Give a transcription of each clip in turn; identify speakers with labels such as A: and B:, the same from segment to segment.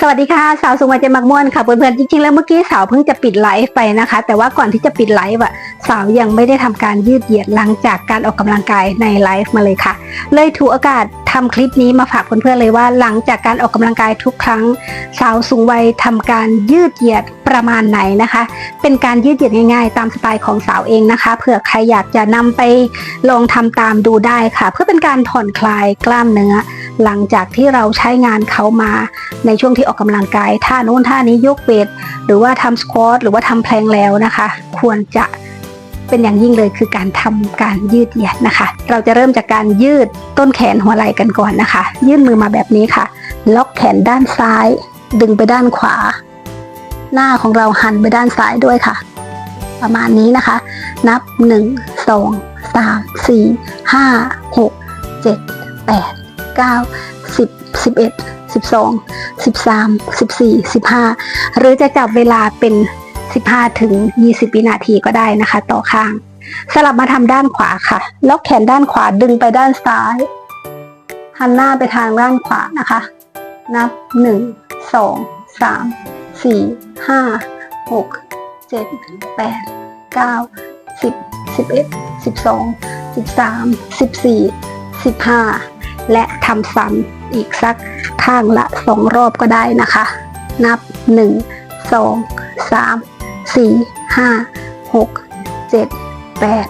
A: สวัสดีค่ะสาวสุมาเจมักม่วนค่ะเพื่อนๆจริงๆแล้วเมื่อกี้สาวเพิ่งจะปิดไลฟ์ไปนะคะ แต่ว่าก่อนที่จะปิดไลฟ์อะสาวยังไม่ได้ทำการยืดเหยียดหลังจากการออกกำลังกายในไลฟ์มาเลยค่ะ เลยถือโอกาศ ทำคลิปนี้มาฝากเพื่อนๆเลยว่า หลังจากการออกกำลังกายทุกครั้ง สาวสูงวัยทำการยืดเหยียดประมาณไหนนะคะ เป็นการยืดเหยียดง่ายๆ ตามสไตล์ของสาวเองนะคะเผื่อใครอยากจะนำไปลองทำตามดูได้ค่ะ เพื่อเป็นการผ่อนคลายกล้ามเนื้อ หลังจากที่เราใช้งานเขามาในช่วงที่ออกกำลังกายท่าโน้นท่านี้ยกเวทหรือว่าทำสควอตหรือว่าทำแพลงแล้วนะคะ ควรจะ เป็นอย่างยิ่งเลยคือการทำการยืดเหยียดนะคะ เราจะเริ่มจากการยืดต้นแขนหัวไหล่กันก่อนนะคะ ยื่นมือมาแบบนี้ค่ะ ล็อกแขนด้านซ้าย ดึงไปด้านขวา หน้าของเราหันไปด้านซ้ายด้วยค่ะ ประมาณนี้นะคะ นับ 1 2 3 4 5 6 7 8 9 10 11 12 13 14 15 หรือจะจับเวลาเป็น 15 ถึง 20 วินาทีก็ได้นะคะ ต่อข้าง สลับมาทำด้านขวาค่ะ ล็อกแขนด้านขวาดึงไปด้านซ้ายหันหน้าไปทางด้านขวานะคะ นับ 1 2 3 4 5 6 7 8 9 10 11 12 13 14 15 และทำซ้ำอีกสักข้างละสองรอบก็ได้นะคะ นับ 1 2 3 4 5 6 7 8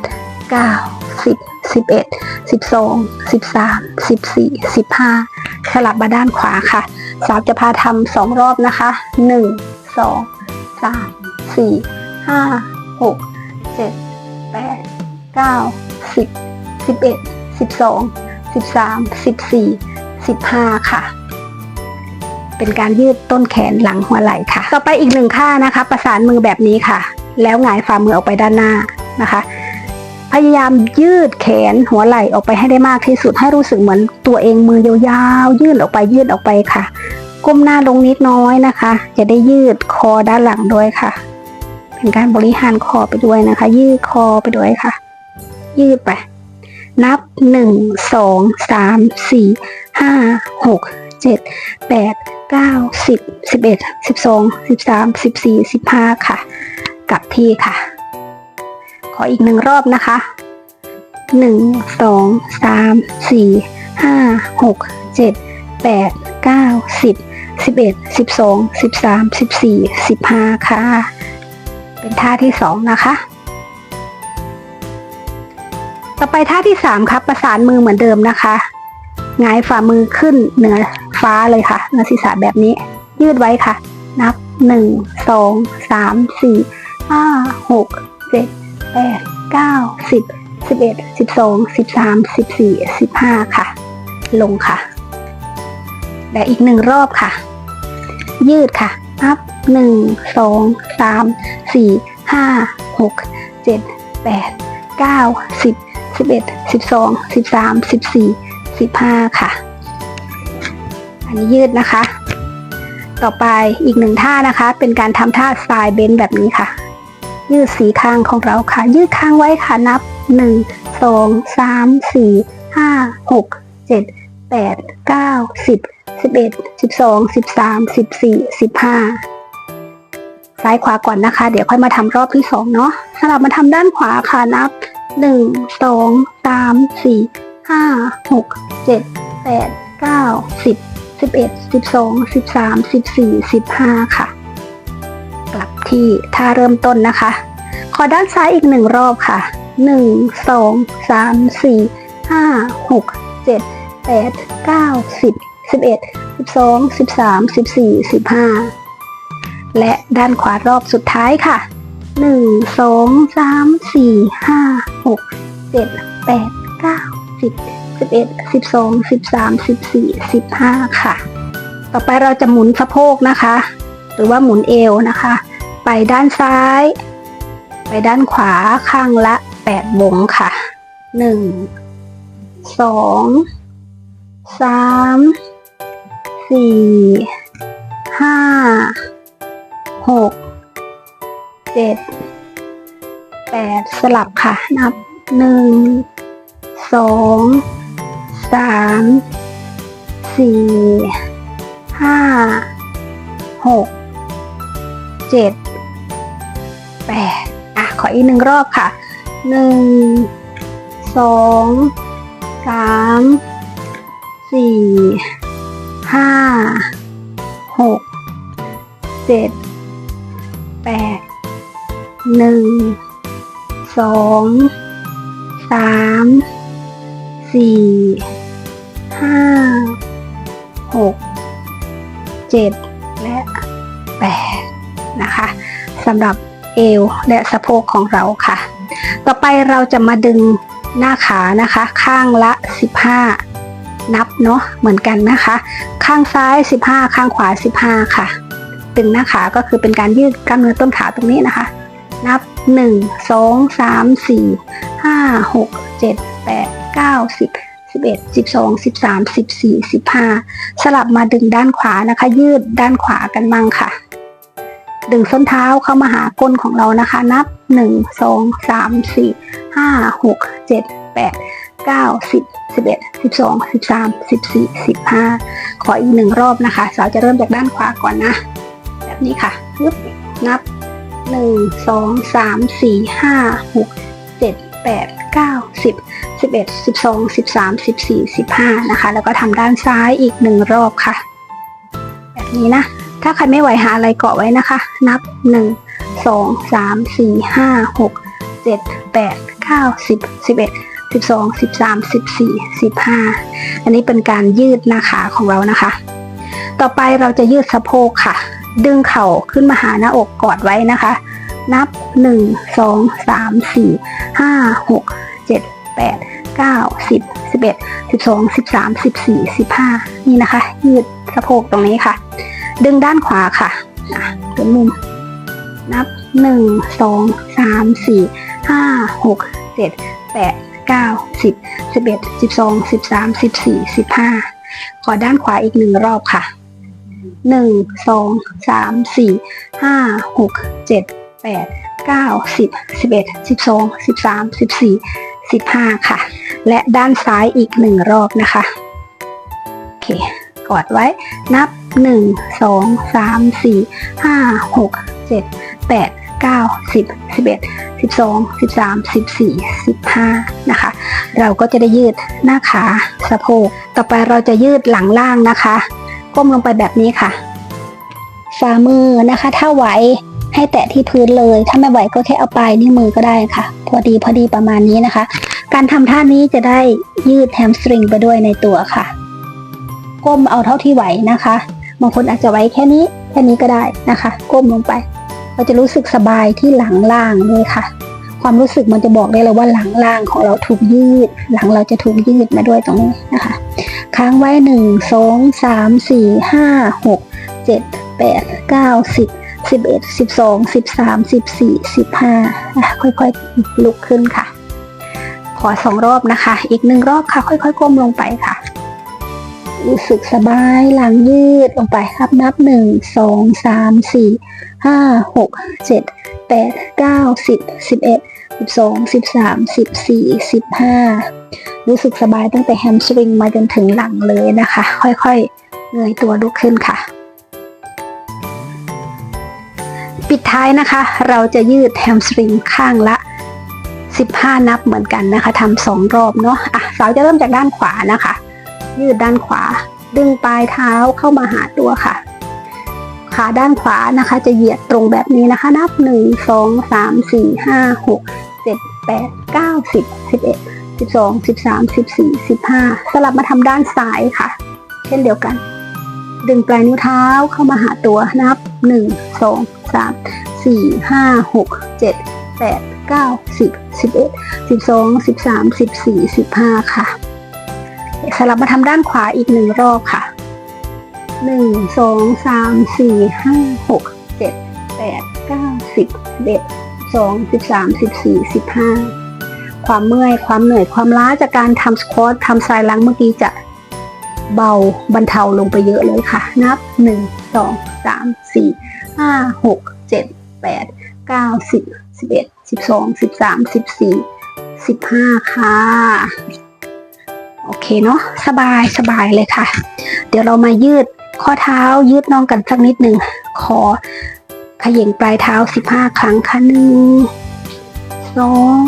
A: 9 10 11 12 13 14 15สลับมาด้านขวาค่ะ สาวจะพาทำสองรอบนะคะ1 2 3 4 5 6 7 8 9 10 11 12 13 14 15ค่ะ เป็นการยืดต้นแขนหลังหัวไหล่ค่ะ ต่อไปอีกหนึ่งท่านะคะ ประสานมือแบบนี้ค่ะ แล้วหงายฝ่ามือออกไปด้านหน้านะคะ พยายามยืดแขนหัวไหล่ออกไปให้ได้มากที่สุดให้รู้สึกเหมือนตัวเองมือยาวๆยืดออกไปยืดออกไปค่ะ ก้มหน้าลงนิดน้อยนะคะ จะได้ยืดคอด้านหลังด้วยค่ะ เป็นการบริหารคอไปด้วยนะคะ ยืดคอไปด้วยค่ะ ยืดไป นับหนึ่งสองสามสี่ห้าหก เก้าสิบสิบเอ็ดสิบสองสิบสามสิบสี่สิบห้าค่ะ กลับที่ค่ะ ขออีกหนึ่งรอบนะคะหนึ่งสองสามสี่ห้าหกเจ็ดแปดเก้าสิบสิบเอ็ดสิบสองสิบสามสิบสี่สิบห้าค่ะ เป็นท่าที่สองนะคะ ต่อไปท่าที่สามครับประสานมือเหมือนเดิมนะคะหงายฝ่ามือขึ้นเหนือ ฟ้าเลยค่ะเหนือศีรษะแบบนี้ ยืดไว้ค่ะ นับหนึ่งสองสามสี่ห้าหกเจ็ดแปดเก้าสิบสิบเอ็ดสิบสองสิบสามสิบสี่สิบห้าค่ะ ลงค่ะ และอีกหนึ่งรอบค่ะ ยืดค่ะ นับหนึ่งสองสามสี่ห้าหกเจ็ดแปดเก้าสิบสิบเอ็ดสิบสองสิบสามสิบสี่สิบห้าค่ะ อันนี้ยืดนะคะ ต่อไปอีกหนึ่งท่านะคะ เป็นการทำท่าสไตล์เบนแบบนี้ค่ะ ยืดสีข้างของเราค่ะ ยืดข้างไว้ค่ะนับหนึ่งสองสามสี่ห้าหกเจ็ดแปดเก้าสิบสิบเอ็ดสิบสองสิบสามสิบสี่สิบห้าซ้ายขวาก่อนนะคะ เดี๋ยวค่อยมาทำรอบที่สองเนาะสลับมาทำด้านขวาค่ะนับหนึ่งสองสามสี่ 11 12 13 14 15 ค่ะ กลับที่ท่าเริ่มต้นนะคะ ขอด้านซ้ายอีกหนึ่งรอบค่ะ 1 2 3 4 5 6 7 8 9 10 11 12 13 14 15 และด้านขวารอบสุดท้ายค่ะ 1 2 3 4 5 6 7 8 9 10 สิบเอ็ดสิบสองสิบสามสิบสี่สิบห้าค่ะ ต่อไปเราจะหมุนสะโพกนะคะ หรือว่าหมุนเอวนะคะ ไปด้านซ้าย ไปด้านขวาข้างละแปดวงค่ะหนึ่งสองสามสี่ห้าหกเจ็ดแปดสลับค่ะ นับหนึ่งสอง สามสี่ห้าหกเจ็ดแปดอะ ขออีกหนึ่งรอบค่ะหนึ่งสองสามสี่ห้าหกเจ็ดแปดหนึ่งสองสามสี่ ห้าหกเจ็ดและแปดนะคะสำหรับเอวและสะโพกของเราค่ะ ต่อไปเราจะมาดึงหน้าขานะคะ ข้างละ 15 นับเนาะเหมือนกันนะคะ ข้างซ้าย 15 ข้างขวา 15 ค่ะดึงหน้าขาก็คือเป็นการยืดกล้ามเนื้อต้นขาตรงนี้นะคะ นับ 1 2 3 4 5 6 7 8 9 10 11 12 13 14 15 สลับมาดึงด้านขวานะคะ ยืดด้านขวากันมั่งค่ะ ดึงส้นเท้าเข้ามาหาก้นของเรานะคะ นับ 1 2 3 4 5 6 7 8 9 10 11 12 13 14 15 ขออีกหนึ่งรอบนะคะ สาวจะเริ่มจากด้านขวาก่อนนะ แบบนี้ค่ะปึ๊บนับ 1 2 3 4 5 6 7 8 9 10 11 12 13 14 15นะคะ แล้วก็ทำด้านซ้ายอีกหนึ่งรอบค่ะ แบบนี้นะ ถ้าใครไม่ไหวหาอะไรเกาะไว้นะคะ นับ 1 2 3 4 5 6 7 8 9 10 11 12 13 14 15 อันนี้เป็นการยืดหน้าขาของเรานะคะ ต่อไปเราจะยืดสะโพกค่ะ ดึงเข่าขึ้นมาหาหน้าอกกอดไว้นะคะ นับ 1 2 3 4 5 6 7 8 9 10 11 12 13 14 15นี่นะคะ ยืดสะโพกตรงนี้ค่ะ ดึงด้านขวาค่ะอะเป็นมุม นับ1 2 3 4 5 6 7 8 9 10 11 12 13 14 15ขอด้านขวาอีกหนึ่งรอบค่ะหนึ่งสองสามสี่ห้าหกเจ็ดแปดเก้าสิบสิบเอ็ดสิบสองสิบสามสิบสี่สิบห้าค่ะ และด้านซ้ายอีกหนึ่งรอบนะคะ โอเค กอดไว้ นับหนึ่งสองสามสี่ห้าหกเจ็ดแปดเก้าสิบสิบเอ็ดสิบสองสิบสามสิบสี่สิบห้านะคะ เราก็จะได้ยืดหน้าขาสะโพก ต่อไปเราจะยืดหลังล่างนะคะ ก้มลงไปแบบนี้ค่ะ ฝ่ามือนะคะ ถ้าไหวให้แตะที่พื้นเลย ถ้าไม่ไหวก็แค่เอาปลายนิ้วมือก็ได้ค่ะ พอดีพอดีประมาณนี้นะคะ การทำท่านี้จะได้ยืดแฮมสตริงไปด้วยในตัวค่ะ ก้มเอาเท่าที่ไหวนะคะบางคนอาจจะไหวแค่นี้แค่นี้ก็ได้นะคะ ก้มลงไป เราจะรู้สึกสบายที่หลังล่างเลยค่ะ ความรู้สึกมันจะบอกได้เลยว่าหลังล่างของเราถูกยืด หลังเราจะถูกยืดมาด้วยตรงนี้นะคะ ค้างไว้หนึ่งสองสามสี่ห้าหกเจ็ดแปดเก้าสิบสิบเอ็ดสิบสองสิบสามสิบสี่สิบห้าค่อยๆลุกขึ้นค่ะ ขอสองรอบนะคะ อีกหนึ่งรอบค่ะ ค่อยๆก้มลงไปค่ะ รู้สึกสบายหลังยืดลงไปครับนับหนึ่งสองสามสี่ห้าหกเจ็ดแปดเก้าสิบสิบเอ็ดสิบสองสิบสามสิบสี่สิบห้ารู้สึกสบายตั้งแต่แฮมสตริงมาจนถึงหลังเลยนะคะ ค่อยๆเงยตัวลุกขึ้นค่ะ ปิดท้ายนะคะ เราจะยืดแฮมสตริงข้างละ 15 นับเหมือนกันนะคะทำสองรอบเนาะอะสาวจะเริ่มจากด้านขวานะคะ ยืดด้านขวา ดึงปลายเท้าเข้ามาหาตัวค่ะ ขาด้านขวานะคะ จะเหยียดตรงแบบนี้นะคะ นับ 1 2 3 4 5 6 7 8 9 10 11 12 13 14 15 สลับมาทำด้านซ้ายค่ะ เช่นเดียวกัน ดึงปลายนิ้วเท้าเข้ามาหาตัวนับ 1 2 3 4 5 6 7 8 9 10 11 12 13 14 15ค่ะ สลับมาทำด้านขวาอีกหนึ่งรอบค่ะ1 2 3 4 5 6 7 8 9 10 11 12 13 14 15ความเมื่อยความเหนื่อยความล้าจากการทำสควอตทำสายหลังเมื่อกี้จะเบาบรรเทาลงไปเยอะเลยค่ะ นับ 1 2 3 4 5 6 7 8 9 10 11 12 13 14 15ค่ะ โอเคเนาะสบายสบายเลยค่ะ เดี๋ยวเรามายืดข้อเท้ายืดน่องกันสักนิดหนึ่งขอเขย่งปลายเท้าสิบห้าครั้งค่ะหนึ่งสอง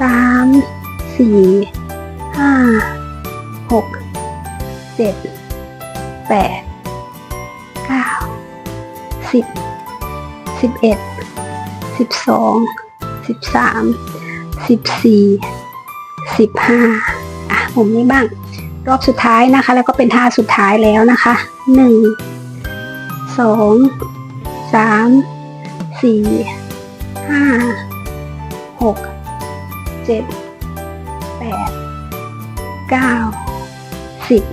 A: สามสี่ห้าหกเจ็ดแปดเก้าสิบสิบเอ็ด สิบสองสิบสามสิบสี่สิบห้าอะมุมนี้บ้าง รอบสุดท้ายนะคะ แล้วก็เป็นท่าสุดท้ายแล้วนะคะหนึ่งสองสามสี่ห้าหกเจ็ดแปดเก้าสิบ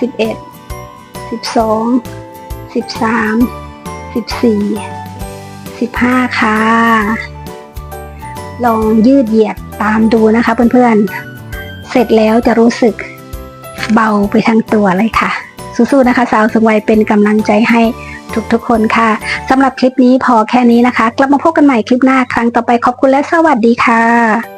A: สิบเอ็ดสิบสองสิบสามสิบสี่ สิบห้าค่ะ ลองยืดเหยียดตามดูนะคะเพื่อนๆ เสร็จแล้วจะรู้สึกเบาไปทั้งตัวเลยค่ะ สู้ๆนะคะ สาวสงวัยเป็นกำลังใจให้ทุกๆคนค่ะสำหรับคลิปนี้พอแค่นี้นะคะ กลับมาพบกันใหม่คลิปหน้าครั้งต่อไปขอบคุณและสวัสดีค่ะ